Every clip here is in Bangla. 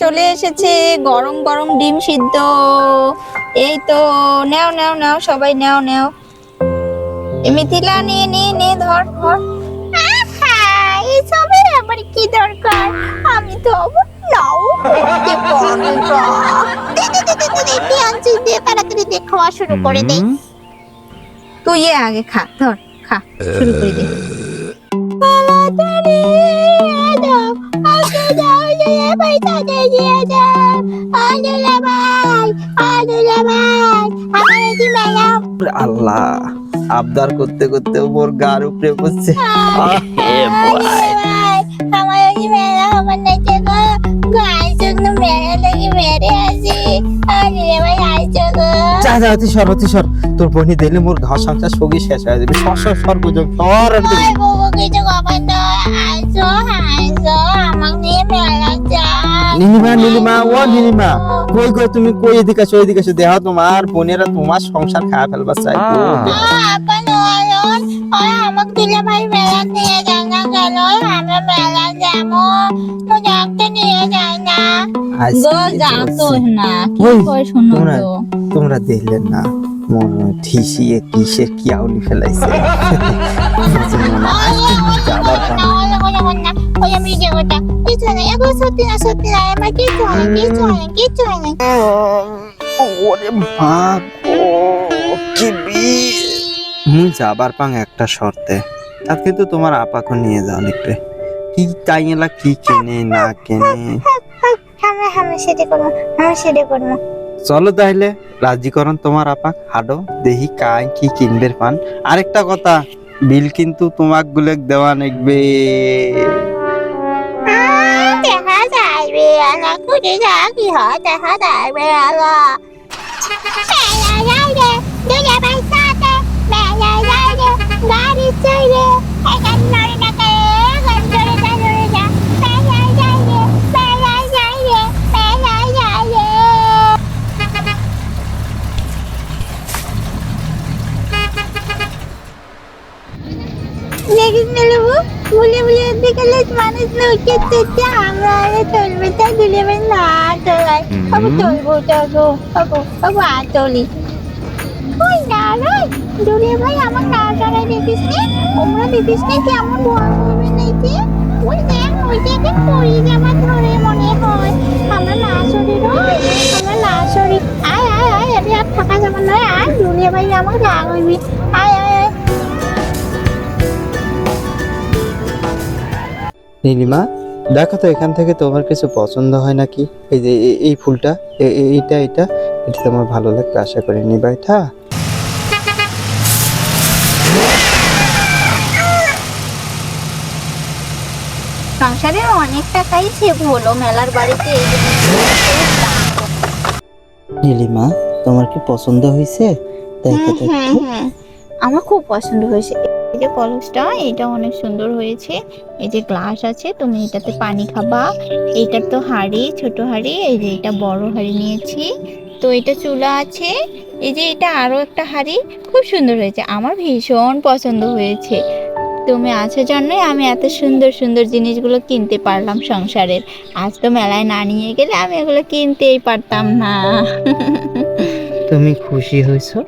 চলে এসেছে গরম গরম ডিম সিদ্ধ। এই তো নাও নাও নাও সবাই নাও নাও। মিথিলা নিয়ে নিয়ে নে ধর ধর। এসবের আবার কি দরকার? আমি তো নাও। তাড়াতাড়ি দে, খাওয়া শুরু করে দে তুই এ আগে খা ধর খা শুরু করে দে। আল্লাহ আবদার করতে করতে ওর গার উপরে বসছে শেষ হয়ে যাবে সর নীলিমা নীলিমা ও নীলিমা কই কই তুমি কই এদিকে আসো এদিকে আসো দেহ তোমার বোনেরা তোমার সংসার খাওয়া ফেলবা চাই আমাকে দিলে ভাই মেলা নিয়ে যায় না গেল আমরা মেলা যাব তো যাকে নিয়ে যায় না গো যা তো না কি কই শোনো তোমরা- তো তোমরা দেখলেন না মন ঠিসিয়ে কিসের কি আউলি ফেলাইছে না? যাবার পান ওই আমি যে ওটা কিছু নেই এখন সত্যি না সত্যি না আমার কিছু হয় কিছু হয় কিছু হয় ওরে মা গো, কি বিষ। মুই যাবার পাং একটা শর্তে তার কিন্তু তোমার আপাকে নিয়ে যাও একটু কি তাই এলা কি কেনে না কেনে আমি আমি সেটা করব আমি সেটা করব চলো তাহলে রাজিকরণ তোমার আপাক হাডো দেহি কাই কি কিনবে পান আরেকটা কথা বিল কিন্তু তোমাক গুলে দেওয়া নেকবে। দেখা যাবে আলা খুঁজে যা, কি হয় দেখা যাবে আলা মেলা যাইরে দুলে বাইসাতে মেলা যাইরে গাড়ি চড়ে এখন নড়ে না কে এখন চড়ে যা চড়ে যা মেলা যাইরে মেলা যাইরে মেলা যাইরে নৌকে চেতে আমরা আরে চলবে। তাই দিলে বেন না চলাই। আবু চলবো চলবো আবু আবু আর চলি। ওই না রে ভাই আমার না চড়াই দেখিস নি? ওমরা দেখিস নি কেমন বড় হবে নাকি ওই দেখ ওই দেখে পড়ি জামা ধরে মনে হয়। আমরা না শরীর আমরা না শরীর আয় আয় আয় আমি আর থাকা যাবে না। আয় দূরে ভাই আমার রাগ হইবি। আয় নীলিমা দেখো তো এখান থেকে তোমার কিছু পছন্দ হয় নাকি? এই যে এই ফুলটা এইটা এটা এটা তোমার ভালো লাগবে আশা করি। নিবা এটা সংসারে অনেক টাকাই সেভ হলো মেলার বাড়িতে নীলিমা তোমার কি পছন্দ হয়েছে? দেখো তো হ্যাঁ হ্যাঁ আমার খুব পছন্দ হয়েছে। এই যে কলসটা, এটা অনেক সুন্দর হয়েছে। এই যে গ্লাস আছে, তুমি এটাতে পানি খাবা। এটা তো হাঁড়ি, ছোট হাঁড়ি, এই যে এটা বড় হাঁড়ি নিয়েছি। তো এটা চুলা আছে। এই যে এটা আরও একটা হাঁড়ি, খুব সুন্দর হয়েছে। আমার ভীষণ পছন্দ হয়েছে। তুমি আছো জন্যই আমি এত সুন্দর সুন্দর জিনিসগুলো কিনতে পারলাম সংসারের। আজ তো মেলায় না নিয়ে গেলে আমি এগুলো কিনতেই পারতাম না। তুমি খুশি হয়েছো?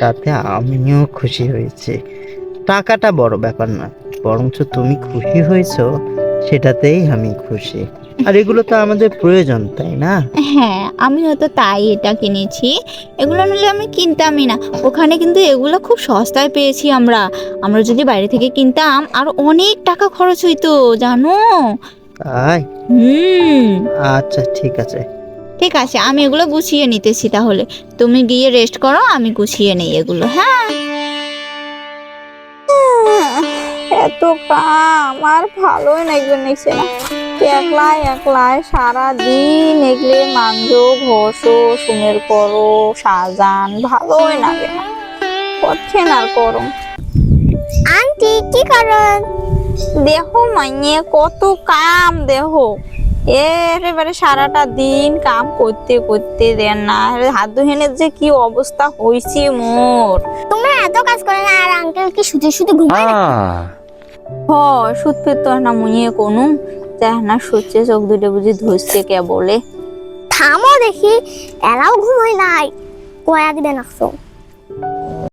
তাতে আমিও খুশি হয়েছি। টাকাটা বড় ব্যাপার না বরঞ্চ তুমি খুশি হয়েছো সেটাতেই আমি খুশি। আর এগুলো তো আমাদের প্রয়োজন তাই না? হ্যাঁ আমিও তো তাই এটা কিনেছি। এগুলো নিলে আমি কিনতামই না। ওখানে কিন্তু এগুলো খুব সস্তায় পেয়েছি আমরা। আমরা যদি বাইরে থেকে কিনতাম আর অনেক টাকা খরচ হইতো জানো? তাই? হুম। আচ্ছা ঠিক আছে। ঠিক আছে আমি এগুলো গুছিয়ে নিতেছি তাহলে। তুমি গিয়ে রেস্ট করো আমি গুছিয়ে নেই এগুলো হ্যাঁ? এত কাম আর ভালোই লাগবে নিচ্ছে না। একলাই একলাই সারা দিন এগলে মানজো ঘষো সুমের করো সাজান ভালোই লাগে না। করছেন আর করো আন্টি কি করেন দেহ মাইনে কত কাম দেহ। এবারে সারাটা দিন কাম করতে করতে দেন না। হাত দুহেনের যে কি অবস্থা হয়েছে মোর। তোমরা এত কাজ করে না আর আঙ্কেল কি শুধু শুধু ঘুমায় না হ, সুদ ফের তো না মুইয়ে কোনো। দেখ না সচ্ছে চোখ দুটো বুঝি ধরছে কে বলে। থামো দেখি, এলাও ঘুমাই নাই। কয়েকদিন আসো